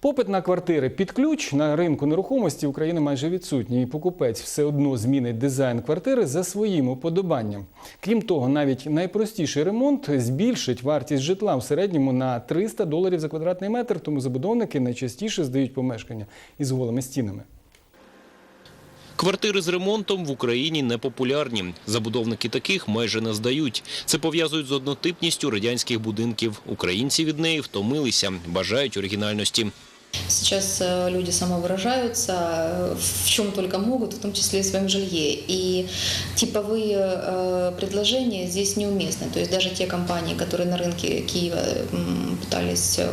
Попит на квартири під ключ на ринку нерухомості України майже відсутній. І покупець все одно змінить дизайн квартири за своїм уподобанням. Крім того, навіть найпростіший ремонт збільшить вартість житла в середньому на 300 доларів за квадратний метр. Тому забудовники найчастіше здають помешкання із голими стінами. Квартири з ремонтом в Україні непопулярні. Забудовники таких майже не здають. Це пов'язують з однотипністю радянських будинків. Українці від неї втомилися, бажають оригінальності. Сейчас э, люди самовыражаются э, в чем только могут, в том числе и в своем жилье. И типовые э, предложения здесь неуместны. То есть даже те компании, которые на рынке Киева м, пытались э,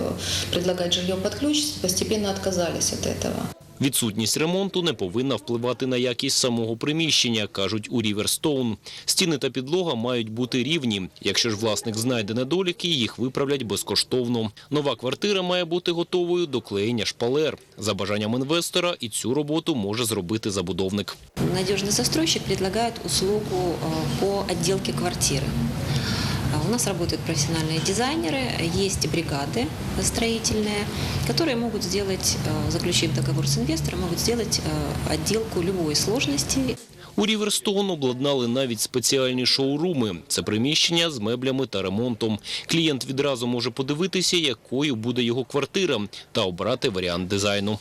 предлагать жилье под ключ, постепенно отказались от этого. Відсутність ремонту не повинна впливати на якість самого приміщення, кажуть у Ріверстоун. Стіни та підлога мають бути рівні. Якщо ж власник знайде недоліки, їх виправлять безкоштовно. Нова квартира має бути готовою до клеєння шпалер. За бажанням інвестора і цю роботу може зробити забудовник. Надежный застройщик предлагает услугу э, по отделке квартиры. А У нас работают профессиональные дизайнеры, есть бригады строительные, которые могут сделать, э, заключив договор с инвестором, могут сделать э, отделку любой сложности У Ріверстоун обладнали навіть спеціальні шоуруми. Це приміщення з меблями та ремонтом. Клієнт відразу може подивитися, якою буде його квартира, та обрати варіант дизайну.